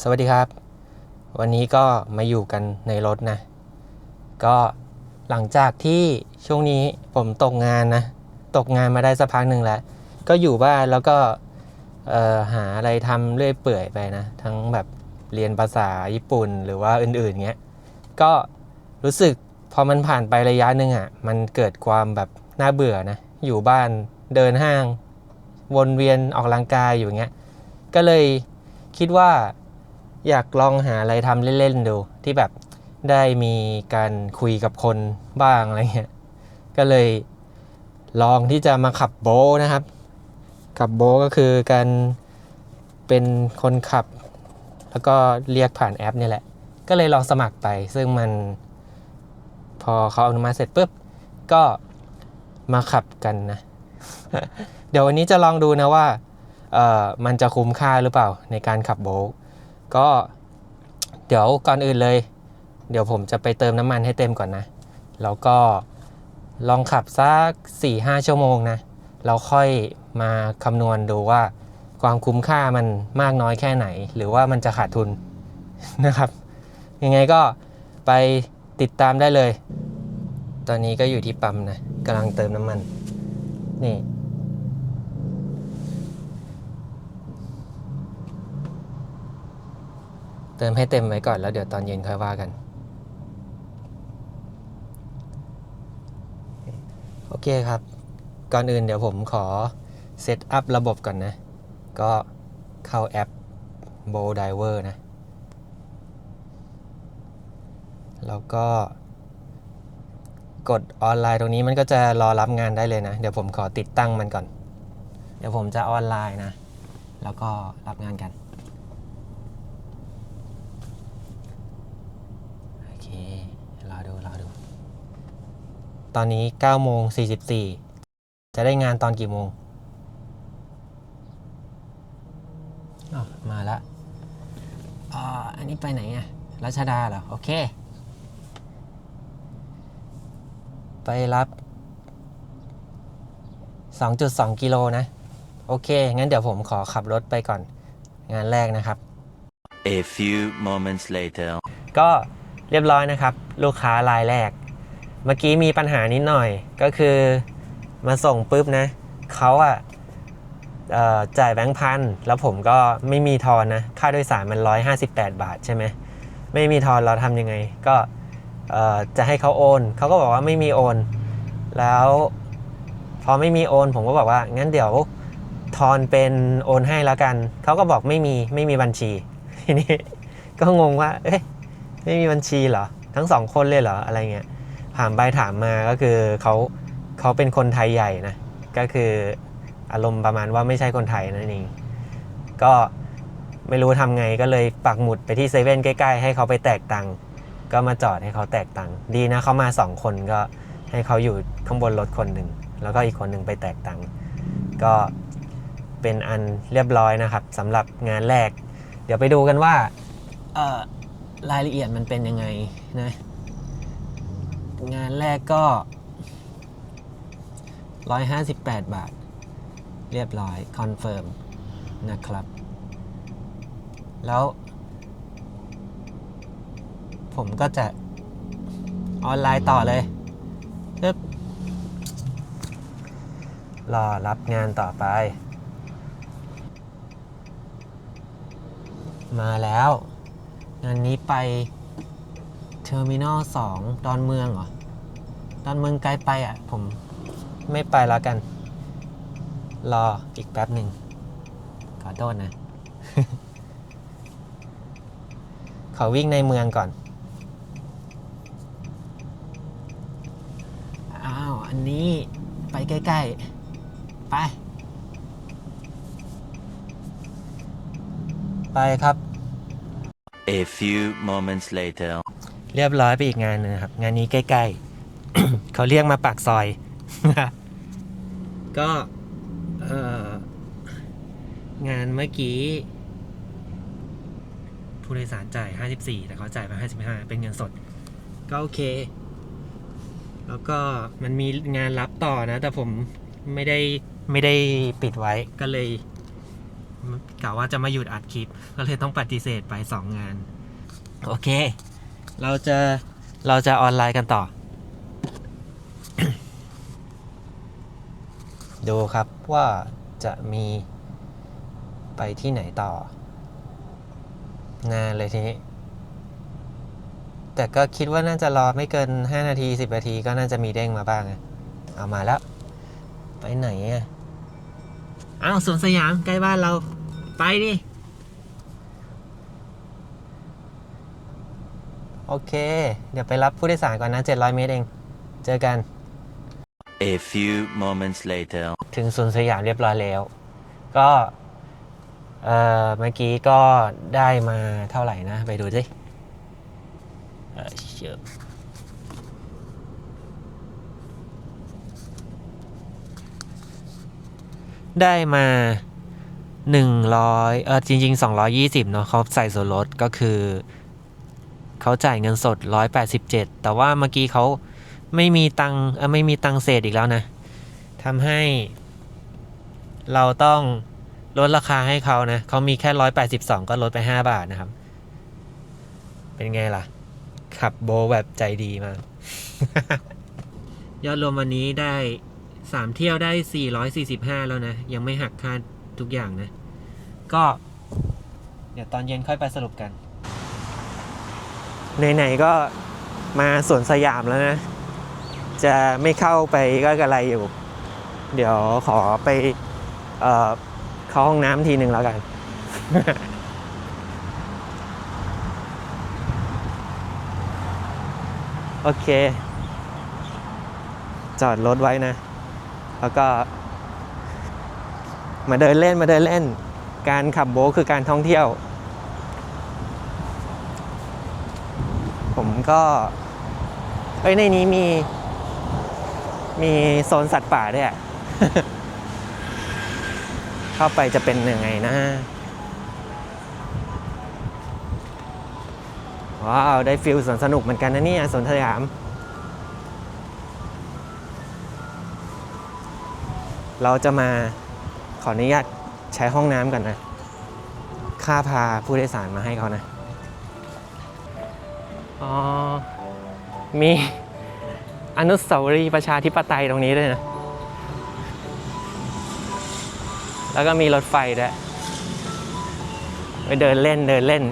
สวัสดีครับ วันนี้ก็มาอยู่กันในรถนะ ก็หลังจากที่ช่วงนี้ผมตกงานนะ ตกงานมาได้สักพักหนึ่งแล้ว ก็อยู่บ้านแล้วก็หาอะไรทำเรื่อยเปื่อยไปนะ ทั้งแบบเรียนภาษาญี่ปุ่นหรือว่าอื่นๆเงี้ย ก็รู้สึกพอมันผ่านไประยะหนึ่งอะ มันเกิดความแบบน่าเบื่อนะ อยู่บ้านเดินห้าง วนเวียนออกกำลังกายอยู่เงี้ย ก็เลยคิดว่า อยากลองหาอะไรทำเล่นๆดู ที่แบบได้มีการคุยกับคนบ้างอะไรเงี้ยก็เลยลองที่จะมาขับโบนะครับ ขับโบก็คือการเป็นคนขับ แล้วก็เรียกผ่านแอปนี่แหละ ก็เลยลองสมัครไป ซึ่งมันพอเขาอนุมัติเสร็จปุ๊บ ก็มาขับกันนะ เดี๋ยววันนี้จะลองดูนะว่าเออมันจะคุ้มค่าหรือเปล่าในการขับโบก ก็เดี๋ยวก่อนอื่นเลย เดี๋ยวผมจะไปเติมน้ำมันให้เต็มก่อนนะ แล้วก็ลองขับสัก 4-5 ชั่วโมงนะ เราค่อยมาคำนวณดูว่าความคุ้มค่ามันมากน้อยแค่ไหน หรือว่ามันจะขาดทุนนะครับ ยังไงก็ไปติดตามได้เลย ตอนนี้ก็อยู่ที่ปั๊มนะกำลังเติมน้ำมัน นี่ ติมให้เต็มไว้ก่อนแล้วเดี๋ยวตอนเย็นค่อยว่ากัน โอเคครับ ก่อนอื่นเดี๋ยวผมขอเซตอัพระบบก่อนนะ ก็เข้าแอป b o d i v e r นะ แล้วก็กดออนไลน์ตรงนี้มันก็จะรอรับงานได้เลยนะ เดี๋ยวผมขอติดตั้งมันก่อน เดี๋ยวผมจะออนไลน์นะ แล้วก็รับงานกัน โอเค รอดู รอดู ตอนนี้9โมง44 จะได้งานตอนกี่โมงอ๋อมาละอ่าอันนี้ไปไหนอะรัชดาเหรอ โอเค ไปรับ 2.2 กิโลนะ โอเค งั้นเดี๋ยวผมขอขับรถไปก่อน งานแรกนะครับ A few moments later. ก็เรียบร้อยนะครับ ลูกค้ารายแรก เมื่อกี้มีปัญหานิดหน่อยก็คือมาส่งปุ๊บนะเขาอะเอ่อจ่ายแบงค์พันแล้วผมก็ไม่มีทอนนะ ค่าโดยสารมัน 158 บาทใช่ไหมไม่มีทอนเราทำยังไง ก็จะให้เขาโอน เขาก็บอกว่าไม่มีโอน แล้วพอไม่มีโอน ผมก็บอกว่า งั้นเดี๋ยวทอนเป็นโอนให้แล้วกัน เขาก็บอกไม่มีไม่มีบัญชีทีนี้ก็งงว่า เอ๊ะไม่มีบัญชีเหรอ ทั้งสองคนเลยเหรออะไรเงี้ย ถามไปถามมาก็คือเขาเขาเป็นคนไทยใหญ่นะก็คืออารมณ์ประมาณว่าไม่ใช่คนไทยนั่นเองก็ไม่รู้ทำไงก็เลยปักหมุดไปที่เซเว่นใกล้ๆ ให้เขาไปแตกตังค์ก็มาจอดให้เขาแตกตังค์ดีนะเขามาสองคนก็ให้เขาอยู่ข้างบนรถคนหนึ่งแล้วก็อีกคนหนึ่งไปแตกตังค์ก็เป็นอันเรียบร้อยนะครับสำหรับงานแรก เดี๋ยวไปดูกันว่ารายละเอียดมันเป็นยังไงนะ งานแรกก็ 158 บาท เรียบร้อย คอนเฟิร์ม นะครับ แล้ว ผมก็จะออนไลน์ต่อเลยปึ๊บรอรับงานต่อไป มาแล้ว งานนี้ไป เทอร์มินอลสองดอนเมืองเหรอ ดอนเมืองไกลไปอะ ผมไม่ไปแล้วกัน รออีกแป๊บหนึ่ง ขอโทษนะ ขอวิ่งในเมืองก่อน อ้าว อันนี้ไปใกล้ ๆ ไป ไปครับ A few moments later. เรียบร้อยไปอีกงานหนึงครับ งานนี้ใกล้ๆ เขาเรียกมาปากซอย ก็งานเมื่อกี้ ผู้โดยสารจ่าย 54 แต่เขาจ่ายมา 55 เป็นเงินสด ก็โอเค แล้วก็มันมีงานรับต่อนะ แต่ผมไม่ได้ไม่ได้ปิดไว้ก็เลยกะว่าจะมาหยุดอัดคลิป ก็เลยต้องปฏิเสธไปสองงาน โอเค เราจะเราจะออนไลน์กันต่อ ดูครับว่าจะมีไปที่ไหนต่อ นานเลยทีนี้ แต่ก็คิดว่าน่าจะรอไม่เกิน 5 นาที 10 นาทีก็น่าจะมีเด้งมาบ้างเอามาแล้ว ไปไหนอะ อ้าวสวนสยามใกล้บ้านเรา ไปดิ โอเค เดี๋ยวไปรับผู้โดยสารก่อนนะ 700 เมตรเอง เจอกัน A few moments later. ถึงสวนสยามเรียบร้อยแล้ว ก็เอ่อเมื่อกี้ก็ได้มาเท่าไหร่นะ ไปดูสิเอ่อเชื่อได้มาหนึ่งร้อยเออจริง ๆ 220เนาะเขาใส่ส่วนลดก็คือ เขาจ่ายเงินสด 187 แต่ว่าเมื่อกี้เขาไม่มีตังไม่มีตังเศษอีกแล้วนะทำให้ เราต้องลดราคาให้เขานะเขามีแค่ 182 ก็ลดไป 5 บาทนะครับ เป็นไงล่ะ ขับโบแบบใจดีมาก ยอดรวมวันนี้ได้ 3 เที่ยวได้ 445 แล้วนะ ยังไม่หักค่าทุกอย่างนะ ก็ เดี๋ยวตอนเย็นค่อยไปสรุปกัน ไหนๆก็มาสวนสยามแล้วนะ จะไม่เข้าไปก็กระไรอยู่ เดี๋ยวขอไปเอ่อเข้าห้องน้ำทีหนึ่งแล้วกัน โอเค จอดรถไว้นะ แล้วก็ มาเดินเล่นมาเดินเล่น การขับโบ๊ทคือการท่องเที่ยว ผม ก็เอ้ยในนี้มี มีโซนสัตว์ป่าด้วยอะเข้าไปจะเป็นยังไงนะว้าว ได้ฟิลสวนสนุกเหมือนกันนะเนี่ยสวนสยาม เราจะมาขออนุญาตใช้ห้องน้ำก่อนนะ ค่าพาผู้โดยสารมาให้เขานะ อ๋อ มีอนุสาวรีย์ประชาธิปไตยตรงนี้ด้วยนะ แล้วก็มีรถไฟด้วยไปเดินเล่นเดินเล่น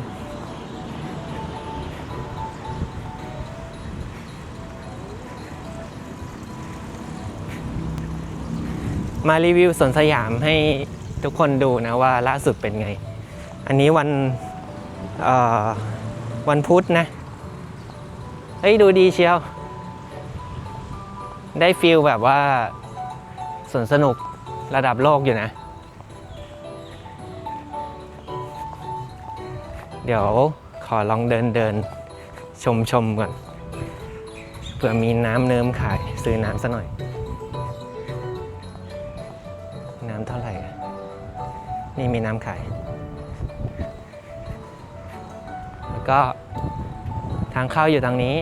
มารีวิวสวนสยามให้ทุกคนดูนะว่าล่าสุดเป็นไง อันนี้วันวันพุธนะ เฮ้ยดูดีเชียว ได้ฟิลแบบว่าสวนสนุกระดับโลกอยู่นะ เดี๋ยวขอลองเดินเดินชมชมก่อนเผื่อมีน้ำเนิมขายซื้อน้ำซะหน่อย น้ำเท่าไหร่ นี่มีน้ำขาย แล้วก็างเข้าอยู่ทางนี้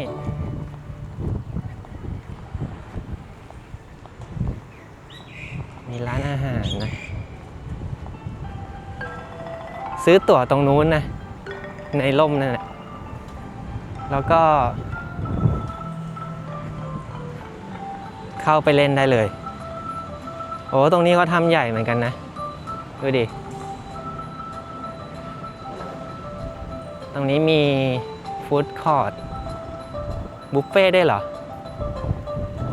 มีร้านอาหารนะ ซื้อตั๋วตรงนู้นนะ ในร่มนั่นแหละ แล้วก็ เข้าไปเล่นได้เลย โอ้ตรงนี้เขาทำใหญ่เหมือนกันนะ ดูดิ ตรงนี้มี ฟู้ดคอร์ t บุฟเฟ่ได้เหรออ๋อ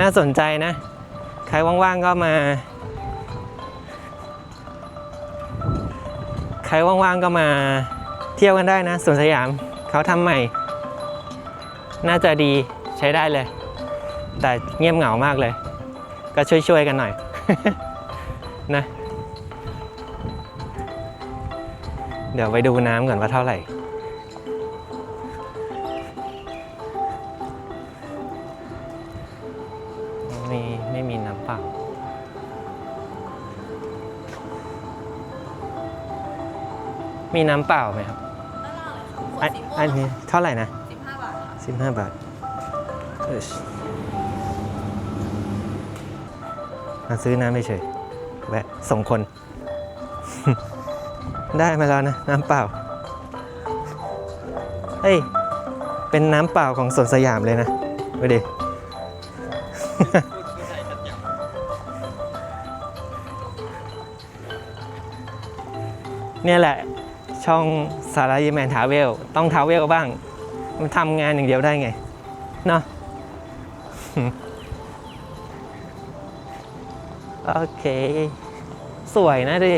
น่าสนใจนะ ใครว่างๆก็มา ใครว่างๆก็มา เที่ยวกันได้นะสวนสยามเขาทำใหม่ น่าจะดีใช้ได้เลย แต่เงียบเหงามากเลย ก็ช่วยๆกันหน่อย นะ เดี๋ยวไปดูน้ำก่อนว่าเท่าไหร่ ไม่ไม่มีน้ำเปล่ามีน้ำเปล่าไหมครับด้านล่างเลยค่ะขวอัดนสีม่วงอันนี้เท่าไหร่นะสิบห้าบาทค่ะสิบห้าบาทเออมาซื้อน้ำเฉยๆแวะส่งคน ได้มาแล้วนะน้ำเปล่า เฮ้ย เป็นน้ำเปล่าของสวนสยามเลยนะไปดิเนี่ยแหละ ช่องสารยีแมนทาเวล ต้องทาเวลบ้าง มันทำงานอย่างเดียวได้ไง เนาะโอเค สวยนะดิ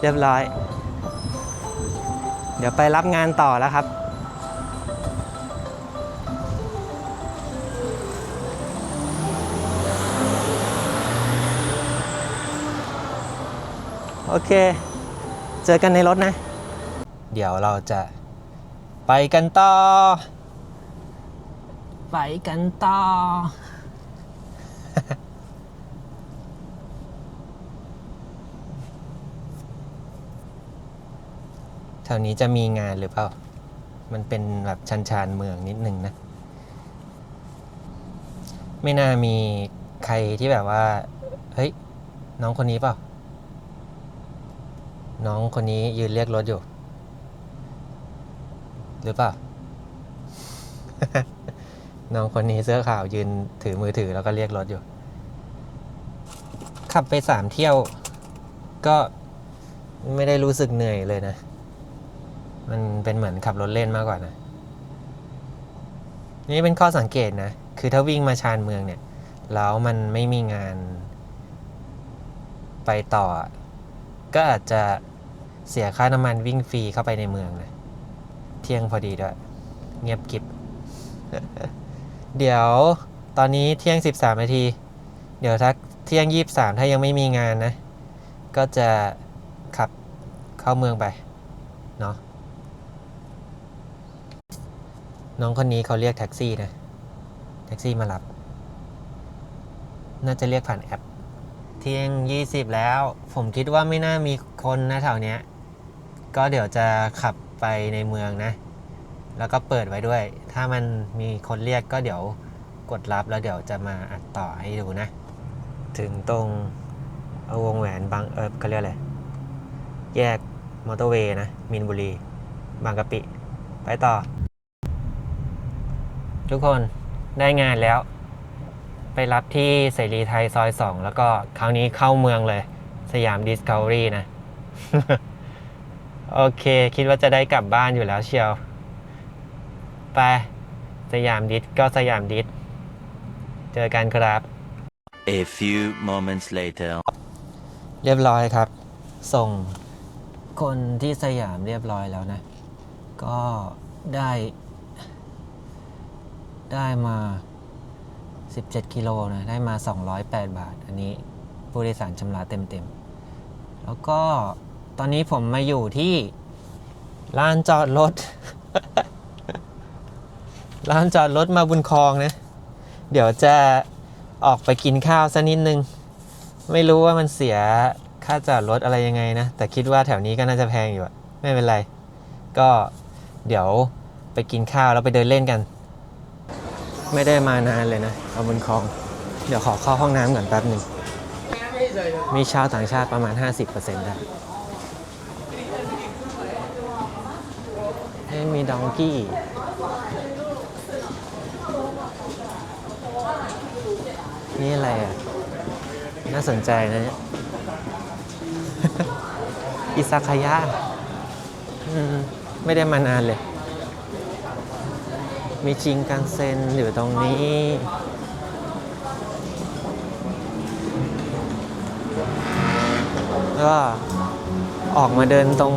เรียบร้อย เดี๋ยวไปรับงานต่อแล้วครับ โอเค เจอกันในรถนะ เดี๋ยวเราจะไปกันต่อ ไปกันต่อ ถวนี้จะมีงานหรือเปล่า มันเป็นแบบชันชานเมืองนิดนึงนะ ไม่น่ามีใครที่แบบว่า เฮ้ย น้องคนนี้เปล่า น้องคนนี้ยืนเรียกรถอยู่ หรือเปล่า น้องคนนี้เสื้อขาวยืนถือมือถือแล้วก็เรียกรถอยู่ ขับไปสามเที่ยวก็ไม่ได้รู้สึกเหนื่อยเลยนะ มันเป็นเหมือนขับรถเล่นมากกว่านะ นี่เป็นข้อสังเกตนะ คือถ้าวิ่งมาชานเมืองเนี่ย แล้วมันไม่มีงานไปต่อ ก็อาจจะเสียค่าน้ำมันวิ่งฟรีเข้าไปในเมืองนะ เที่ยงพอดีด้วย เงียบกิบ เดี๋ยวตอนนี้เที่ยง 13นาที เดี๋ยวถ้าเที่ยง 23 ถ้ายังไม่มีงานนะ ก็จะขับเข้าเมืองไป เนาะ น้องคนนี้เขาเรียกแท็กซี่นะแท็กซี่มารับ น่าจะเรียกผ่านแอป เที่ยง 20 แล้ว ผมคิดว่าไม่น่ามีคนนะแถวเนี้ย ก็เดี๋ยวจะขับไปในเมืองนะ แล้วก็เปิดไว้ด้วย ถ้ามันมีคนเรียกก็เดี๋ยวกดรับแล้วเดี๋ยวจะมาอัดต่อให้ดูนะ ถึงตรงเอาวงแหวนบางเอิบเขาเรียกอะไร แยกมอเตอร์เวย์นะ มินบุรี บางกะปิ ไปต่อ ทุกคนได้งานแล้ว ไปรับที่เสรีไทยซอย 2 แล้วก็คราวนี้เข้าเมืองเลย สยามดิสคัฟเวอรี่นะ โอเค คิดว่าจะได้กลับบ้านอยู่แล้วเชียว ไป สยามดิสก็สยามดิสเจอกันครับ A few moments later. เรียบร้อยครับ ส่งคนที่สยามเรียบร้อยแล้วนะ ก็ได้ ได้มา 17 กิโลนะ ได้มา 208 บาท อันนี้ผู้โดยสารชำระเต็มๆ แล้วก็ตอนนี้ผมมาอยู่ที่ลานจอดรถลานจอดรถมาบุญคลองนะ เดี๋ยวจะออกไปกินข้าวสักนิดนึง ไม่รู้ว่ามันเสียค่าจอดรถอะไรยังไงนะ แต่คิดว่าแถวนี้ก็น่าจะแพงอยู่อะไม่เป็นไร ก็เดี๋ยวไปกินข้าวแล้วไปเดินเล่นกัน ไม่ได้มานานเลยนะเอาบนคลอง เดี๋ยวขอเข้าห้องน้ำก่อนแป๊บหนึ่ง มีชาวต่างชาติประมาณ 50%ได้เอ้ยมีดองกี้ นี่อะไรอะ น่าสนใจนะเนี่ย อิซากายะอืมไม่ได้มานานเลย มีชิงกันเซนอยู่ตรงนี้ ก็ออกมาเดินตรง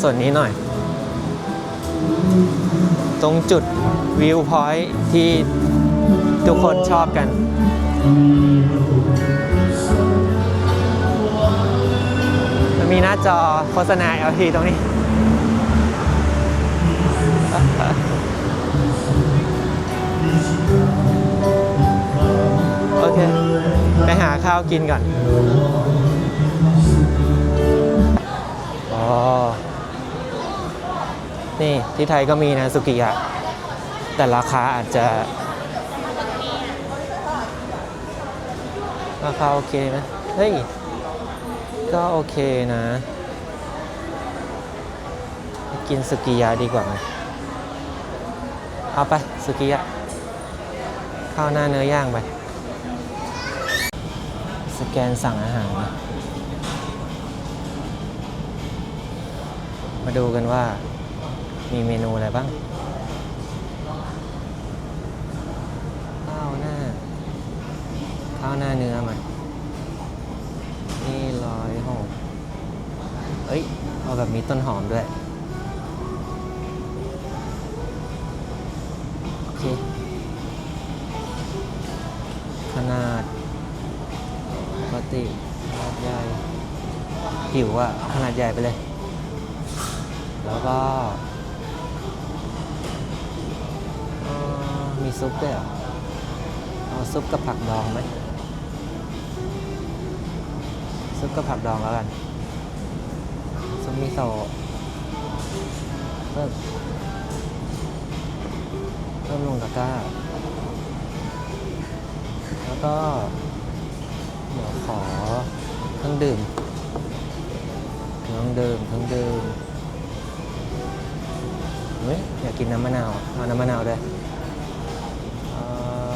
ส่วนนี้หน่อย ตรงจุดวิวพอยท์ที่ทุกคนชอบกัน มันมีหน้าจอโฆษณา LT ตรงนี้ ไปหาข้าวกินก่อนนี่ที่ไทยก็มีนะสุกิยะ แต่ราคาอาจจะ ราคาโอเคไหมเฮ้ย ก็โอเคนะ กินสุกิยะดีกว่าไหมเอาไปสุกิยะข้าวหน้าเนื้อย่างไป กนสั่งอาหาร มาดูกันว่ามีเมนูอะไรบ้างข้าวหน้า ข้าวหน้าเนื้อมานี่ร้อยหกเอ้ย เอาแบบมีต้นหอมด้วย โอเค ขนาด ติขนาดใหญ่หิวอะขนาดใหญ่ไปเลย แล้วก็มีซุปด้วยเหรอเอาซุปกับผักดองไหมซุปกับผักดองแล้วกันซุปมิโซะเพิ่มเพิ่มลงตะกร้า แล้วก็ เดี๋ยวขอเครื่องดื่มเครื่องดื่มเครื่องดื่มเฮ้ยอยากกินน้ำมะนาวเอาน้ำมะนาวด้วยเอ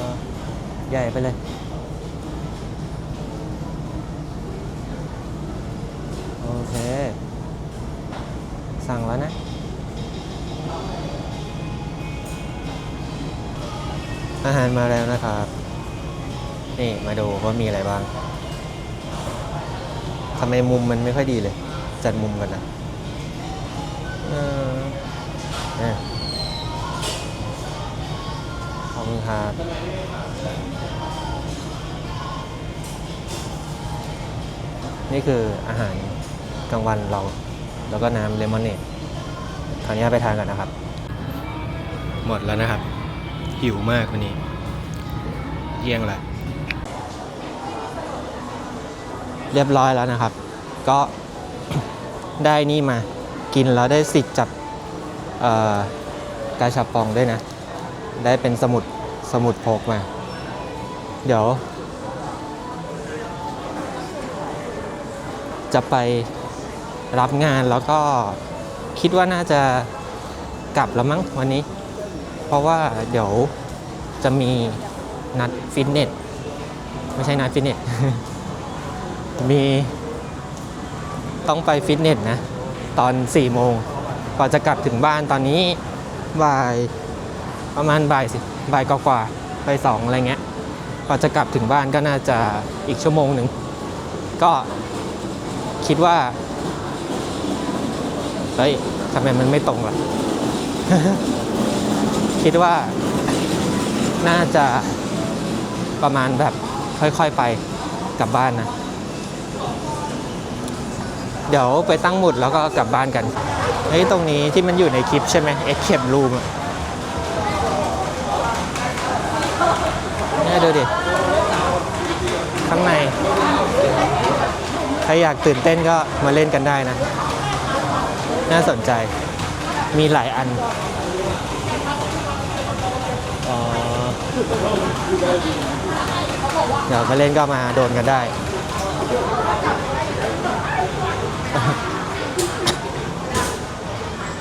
อใหญ่ไปเลยโอเค สั่งแล้วนะอาหารมาแล้วนะครับ นี่ มาดูว่ามีอะไรบ้างทำไมมุมมันไม่ค่อยดีเลย จัดมุมกันนะเออเนี่ขอบคุณครับนี่คืออาหารกลางวันเรา แล้วก็น้ำเลมอนเนดขออนุญาตไปทานกันนะครับ หมดแล้วนะครับ หิวมากวันนี้ เยี่ยงละ เรียบร้อยแล้วนะครับ ก็ได้นี่มากินแล้วได้สิทธิ์จับกาชาปองด้วยนะ ได้เป็นสมุดสมุดพกมา เดี๋ยว จะไปรับงานแล้วก็คิดว่าน่าจะกลับแล้วมั้งวันนี้ เพราะว่าเดี๋ยวจะมีนัดฟิตเนส ไม่ใช่นัดฟิตเนส มีต้องไปฟิตเนสนะ ตอน4ี่โมงกว่าจะกลับถึงบ้านตอนนี้บ่ายประมาณบ่ายสิบ่ายกว่าๆไปสองอะไรเงี้ยกว่าจะกลับถึงบ้านก็น่าจะอีกชั่วโมงหนึ่ง ก็คิดว่า เฮ้ยทำไมมันไม่ตรงล่ะ คิดว่าน่าจะประมาณแบบค่อยๆไปกลับบ้านนะ เดี๋ยวไปตั้งหมุดแล้วก็กลับบ้านกันเฮ้ยตรงนี้ที่มันอยู่ในคลิปใช่ไหมเอ็กเคปรูมอะเนี่ยดูดิข้างใน ใครอยากตื่นเต้นก็มาเล่นกันได้นะ น่าสนใจมีหลายอันเดี๋ยวมาเล่นก็มาโดนกันได้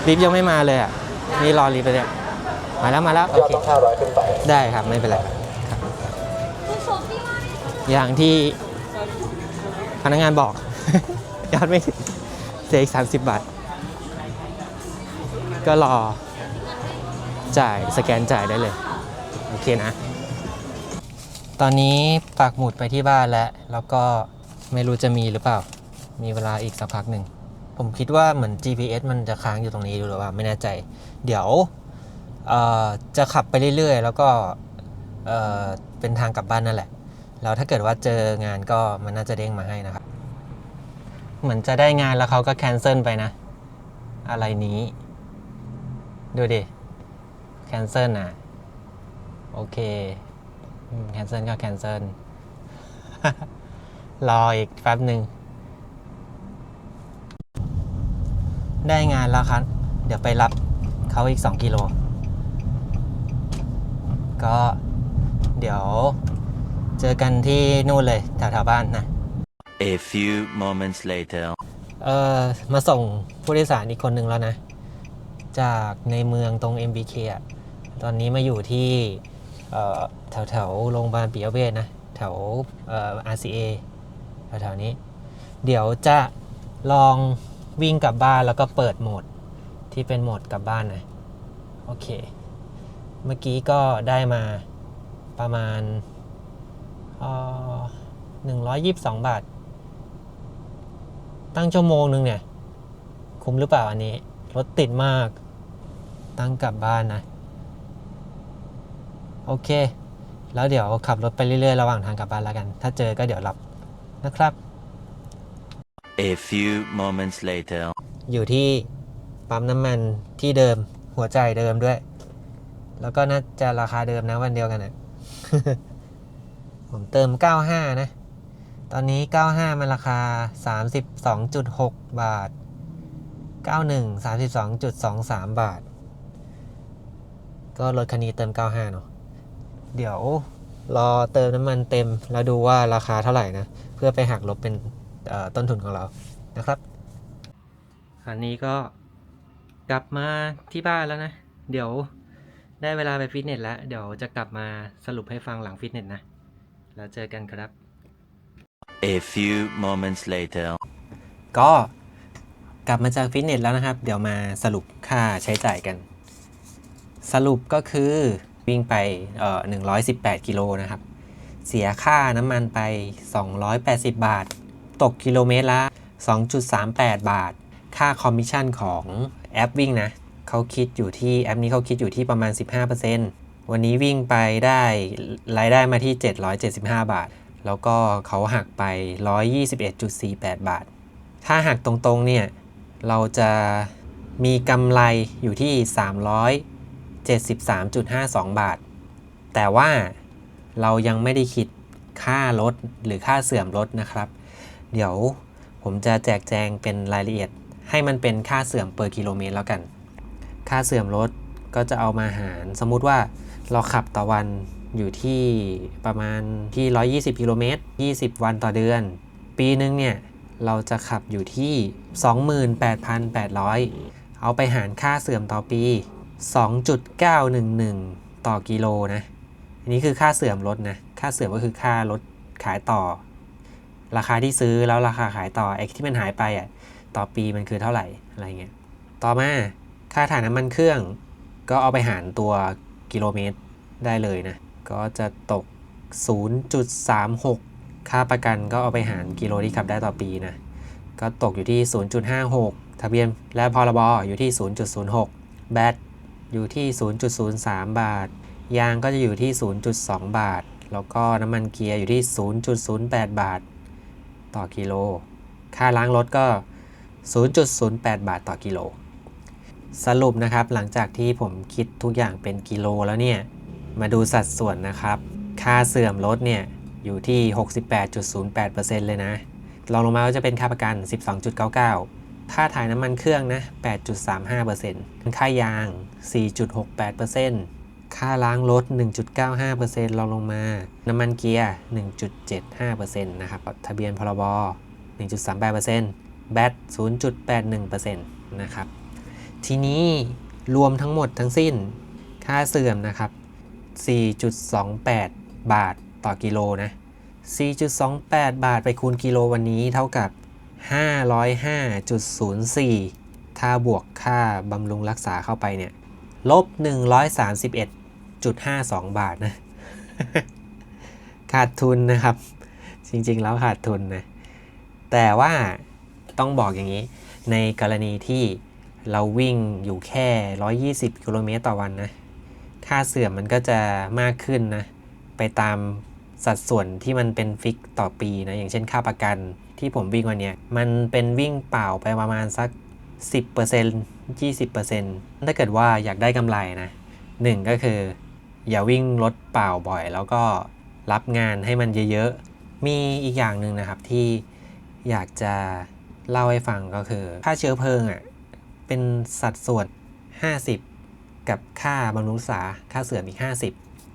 ลิฟต์ยังไม่มาเลยอะ นี่รอลิฟต์ไปเนี่ยมาแล้วมาแล้วโอเคได้ครับไม่เป็นไรครับอย่างที่พนักงานบอก ยอดไม่ถึงเสียอีก 30 บาท ก็รอจ่ายสแกนจ่ายได้เลย โอเคนะ ตอนนี้ปักหมุดไปที่บ้านแล้ว แล้วก็ไม่รู้จะมีหรือเปล่า มีเวลาอีกสักพักหนึ่ง ผมคิดว่าเหมือน GPS มันจะค้างอยู่ตรงนี้หรือเปล่าไม่แน่ใจ เดี๋ยวจะขับไปเรื่อยๆ แล้วก็เออเป็นทางกลับบ้านนั่นแหละ แล้วถ้าเกิดว่าเจองานก็มันน่าจะเด้งมาให้นะครับ เหมือนจะได้งานแล้วเขาก็แคนเซิลไปนะ อะไรนี้ ดูดิ แคนเซิลอะ โอเค แคนเซิลก็แคนเซิลรออีกแป๊บหนึ่ง ได้งานแล้วครับ เดี๋ยวไปรับเขาอีก 2 กิโล ก็เดี๋ยวเจอกันที่นู่นเลยแถวๆบ้านนะ A few moments later. เออมาส่งผู้โดยสารอีกคนหนึ่งแล้วนะ จากในเมืองตรง MBK อะตอนนี้มาอยู่ที่เอ่อแถวแถวๆโรงพยาบาลปิยเวชนะ แถวเอ่อ RCA แถวๆนี้ เดี๋ยวจะลอง วิ่งกลับบ้านแล้วก็เปิดโหมดที่เป็นโหมดกลับบ้านนะโอเค เมื่อกี้ก็ได้มาประมาณหนึ่งร้อยยี่สิบสองบาท ตั้งชั่วโมงหนึ่งเนี่ย คุ้มหรือเปล่าอันนี้ รถติดมาก ตั้งกลับบ้านนะ โอเค แล้วเดี๋ยวขับรถไปเรื่อยๆ ระหว่างทางกลับบ้านแล้วกัน ถ้าเจอก็เดี๋ยวรับนะครับ A few moments later. อยู่ที่ปั๊มน้ำมันที่เดิมหัวใจเดิมด้วย แล้วก็น่าจะราคาเดิมนะวันเดียวกันนะผมเติม 95 นะ ตอนนี้ 95 มันราคา 32.6 บาท 91 32.23 บาท ก็รถคันนี้เติม 95 เนาะเดี๋ยวรอเติมน้ำมันเต็มแล้วดูว่าราคาเท่าไหร่นะ เพื่อไปหักลบเป็น ต้นทุนของเรานะครับ อันนี้ก็กลับมาที่บ้านแล้วนะ เดี๋ยวได้เวลาไปฟิตเนสแล้ว เดี๋ยวจะกลับมาสรุปให้ฟังหลังฟิตเนสนะ แล้วเจอกันครับ A few moments later. ก็กลับมาจากฟิตเนสแล้วนะครับ เดี๋ยวมาสรุปค่าใช้จ่ายกัน สรุปก็คือวิ่งไปเอ่อ118 กิโลนะครับ เสียค่าน้ำมันไป 280 บาท ตกกิโลเมตรละ 2.38 บาท ค่าคอมมิชชั่นของแอปวิ่งนะเขาคิดอยู่ที่แอปนี้เขาคิดอยู่ที่ประมาณ 15%วันนี้วิ่งไปได้รายได้มาที่ 775 บาท แล้วก็เขาหักไป 121.48 บาท ถ้าหักตรงๆเนี่ยเราจะมีกำไรอยู่ที่ 373.52 บาท แต่ว่าเรายังไม่ได้คิดค่ารถหรือค่าเสื่อมรถนะครับ เดี๋ยวผมจะแจกแจงเป็นรายละเอียด ให้มันเป็นค่าเสื่อมเปอร์กิโลเมตรแล้วกัน ค่าเสื่อมรถก็จะเอามาหาร สมมุติว่าเราขับต่อวันอยู่ที่ประมาณที่ 120 กิโลเมตร 20 วันต่อเดือน ปีนึงเนี่ย เราจะขับอยู่ที่ 28,800 เอาไปหารค่าเสื่อมต่อปี 2.911 ต่อกิโลนะ อันนี้คือค่าเสื่อมรถนะ ค่าเสื่อมก็คือค่ารถขายต่อ ราคาที่ซื้อแล้วราคาขายต่อไอ้ที่มันหายไปอะต่อปีมันคือเท่าไหร่อะไรเงี้ยต่อมาค่าถ่ายน้ำมันเครื่อง ก็เอาไปหารตัวกิโลเมตรได้เลยนะ ก็จะตก 0.36 ค่าประกันก็เอาไปหารกิโลที่ขับได้ต่อปีนะ ก็ตกอยู่ที่ 0.56 ทะเบียนและพรบอยู่ที่ 0.06 แบตอยู่ที่ 0.03 บาท ยางก็จะอยู่ที่ 0.2 บาท แล้วก็น้ำมันเกียร์อยู่ที่ 0.08 บาท ต่อกิโล ค่าล้างรถก็ 0.08 บาทต่อกิโล สรุปนะครับหลังจากที่ผมคิดทุกอย่างเป็นกิโลแล้วเนี่ย มาดูสัดส่วนนะครับ ค่าเสื่อมรถเนี่ยอยู่ที่ 68.08%เลยนะรองลงมาก็จะเป็นค่าประกัน 12.99 ค่าถ่ายน้ำมันเครื่องนะ 8.35%ค่ายาง 4.68% ค่าล้างรถ 1.95%รองลงมา น้ำมันเกียร์ 1.75%นะครับทะเบียนพรบ 1.38%แบต 0.81%นะครับ ทีนี้รวมทั้งหมดทั้งสิ้นค่าเสื่อมนะครับ 4.28 บาทต่อกิโลนะ 4.28 บาทไปคูณกิโลวันนี้เท่ากับ 505.04 ถ้าบวกค่าบำรุงรักษาเข้าไปเนี่ย ลบ 131 131.52 บาทนะ ขาดทุนนะครับ จริงๆแล้วขาดทุนนะ แต่ว่าต้องบอกอย่างนี้ ในกรณีที่เราวิ่งอยู่แค่ 120 กิโลเมตรต่อวันนะ ค่าเสื่อมมันก็จะมากขึ้นนะ ไปตามสัดส่วนที่มันเป็นฟิกต่อปีนะ อย่างเช่นค่าประกันที่ผมวิ่งวันนี้มันเป็นวิ่งเปล่าไปประมาณสัก 10% 20%ถ้าเกิดว่าอยากได้กำไรนะหนึ่งก็คือ อย่าวิ่งรถเปล่าบ่อย แล้วก็รับงานให้มันเยอะๆ มีอีกอย่างหนึ่งนะครับที่อยากจะเล่าให้ฟังก็คือค่าเชื้อเพลิงอะ่ะเป็นสัดส่วน 50 กับค่าบำรุงษาค่าเสื่อมอีก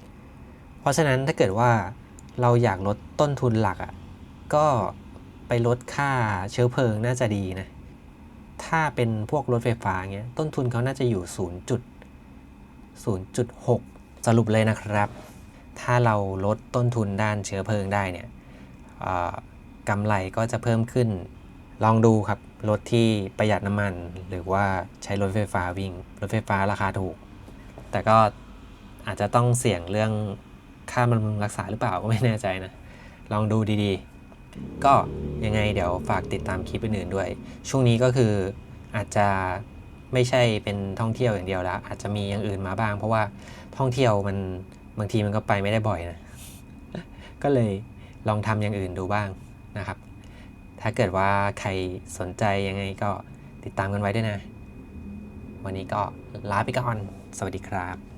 50 เพราะฉะนั้นถ้าเกิดว่าเราอยากลดต้นทุนหลักอะ่ะก็ไปลดค่าเชื้อเพลิงน่าจะดีนะ ถ้าเป็นพวกรถไฟฟ้าเงี้ยต้นทุนเขาน่าจะอยู่0จุด0.6 สรุปเลยนะครับ ถ้าเราลดต้นทุนด้านเชื้อเพลิงได้เนี่ยกำไรก็จะเพิ่มขึ้น ลองดูครับ รถที่ประหยัดน้ำมัน หรือว่าใช้รถไฟฟ้าวิ่ง รถไฟฟ้าราคาถูก แต่ก็อาจจะต้องเสี่ยงเรื่องค่าบำรุงรักษาหรือเปล่าก็ไม่แน่ใจนะ ลองดูดีๆ ก็ยังไงเดี๋ยวฝากติดตามคลิปอื่นๆด้วย ช่วงนี้ก็คืออาจจะ ไม่ใช่เป็นท่องเที่ยวอย่างเดียวแล้วอาจจะมีอย่างอื่นมาบ้าง เพราะว่าท่องเที่ยวมันบางทีมันก็ไปไม่ได้บ่อยนะก็เลยลองทำอย่างอื่นดูบ้างนะครับ ถ้าเกิดว่าใครสนใจยังไงก็ติดตามกันไว้ด้วยนะ วันนี้ก็ลาไปก่อน สวัสดีครับ